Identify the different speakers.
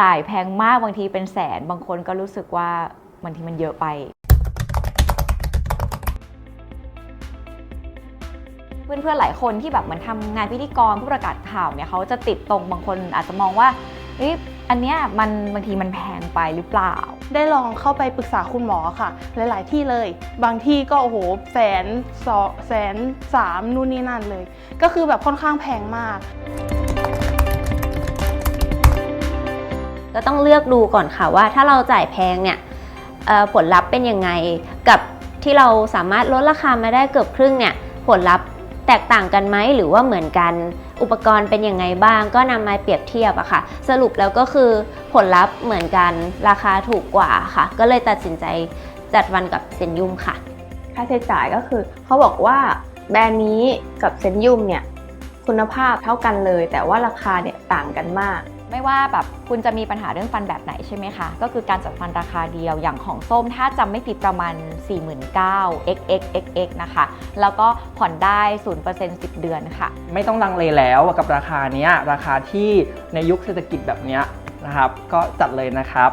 Speaker 1: จ่ายแพงมากบางทีเป็นแสน บางคนก็รู้สึกว่าบางทีมันเยอะไป เพื่อนๆหลายคนที่แบบเหมือนทำงานพิธีกรผู้ประกาศข่าวเนี่ยเขาจะติดตรงบางคนอาจจะมองว่าเอ๊ะอันเนี้ยมันบางทีมันแพงไปหรือเปล่า
Speaker 2: ได้ลองเข้าไปปรึกษาคุณหมอค่ะ หลาย ๆ ที่เลย บางที่ก็โอ้โหแสนสองแสนสามนู่นนี่นั่นเลย ก็คือแบบค่อนข้างแพงมาก
Speaker 3: ก็ต้องเลือกดูก่อนค่ะว่าถ้าเราจ่ายแพงเนี่ยผลลัพธ์เป็นยังไงกับที่เราสามารถลดราคามาได้เกือบครึ่งเนี่ยผลลัพธ์แตกต่างกันไหมหรือว่าเหมือนกัน อุปกรณ์เป็นยังไงบ้าง ก็นำมาเปรียบเทียบอะค่ะ สรุปแล้วก็คือผลลัพธ์เหมือนกันราคาถูกกว่าค่ะ ก็เลยตัดสินใจจัดวันกับเซนยุมค่ะ
Speaker 4: ค่าใช้จ่ายก็คือเขาบอกว่าแบรนด์นี้กับเซนยุมเนี่ยคุณภาพเท่ากันเลย แต่ว่าราคาเนี่ยต่างกันมาก
Speaker 1: ไม่ว่าแบบคุณจะมีปัญหาเรื่องฟันแบบไหนใช่ไหมคะ ก็คือการจัดฟันราคาเดียวอย่างของส้มถ้าจำไม่ผิดประมาณ 49,000 xxxx นะคะ แล้วก็ผ่อนได้ 0% 10 เดือนค่ะ
Speaker 5: ไม่ต้องลังเลแล้วกับราคาเนี้ยราคาที่ในยุคเศรษฐกิจแบบเนี้ยนะครับ ก็จัดเลยนะครับ